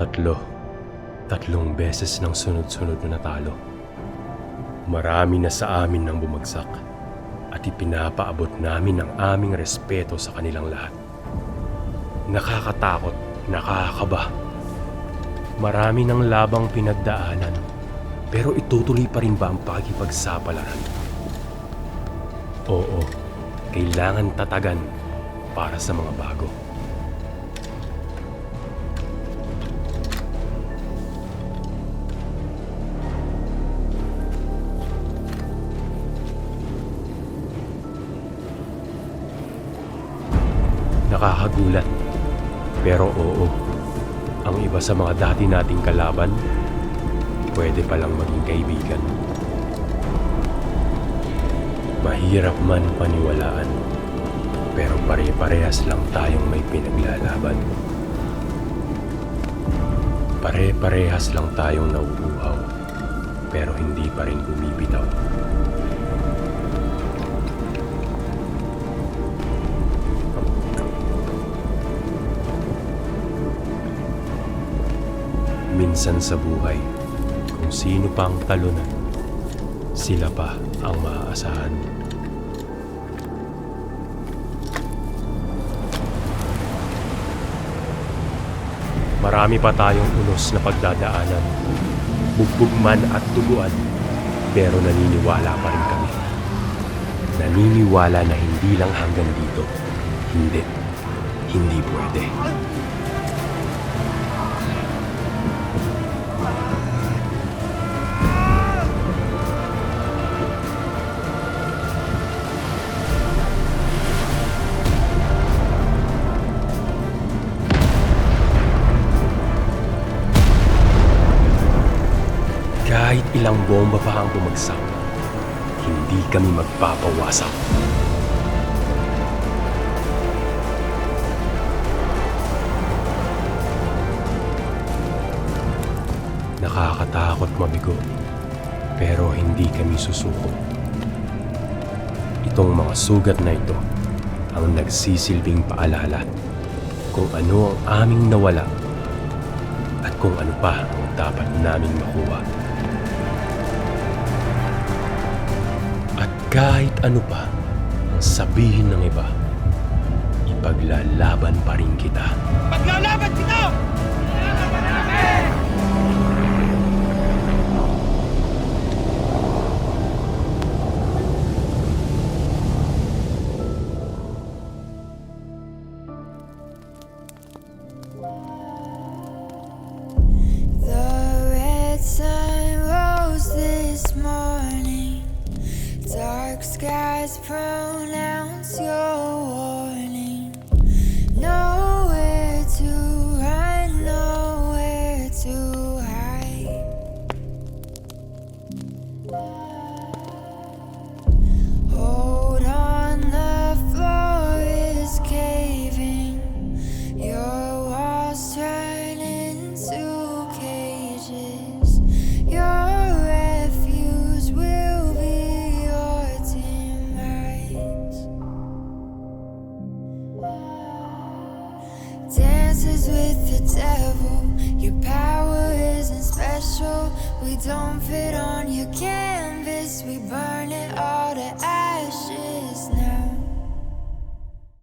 Tatlo. Tatlong beses ng sunod-sunod na natalo. Marami na sa amin nang bumagsak at ipinapaabot namin ang aming respeto sa kanilang lahat. Nakakatakot, nakakaba. Marami ng labang pinagdaanan pero itutuloy pa rin ba ang pakipagsapalaran? Oo, kailangan tatagan para sa mga bago. Nakakagulat. Pero oo, ang iba sa mga dati nating kalaban, pwede palang maging kaibigan. Mahirap man paniwalaan, pero pare-parehas lang tayong may pinaglalaban. Pare-parehas lang tayong nauuhaw, pero hindi pa rin bumibitaw. Minsan sa buhay, kung sino pa ang talunan, sila pa ang maaasahan. Marami pa tayong unos na pagdadaanan, bugbog man at duguan, pero naniniwala pa rin kami. Naniniwala na hindi lang hanggang dito. Hindi. Hindi pwede. Kahit ilang bomba pa ang bumagsak, hindi kami magpapawasak. Nakakatakot mabigo, pero hindi kami susuko. Itong mga sugat na ito ang nagsisilbing paalala kung ano ang aming nawala at kung ano pa ang dapat naming makuha. Kahit ano pa ang sabihin ng iba, ipaglalaban pa rin kita. Maglalaban kita! Dark skies pronounce your dances with the devil. Your power isn't special. We don't fit on your canvas. We burn it all to ashes.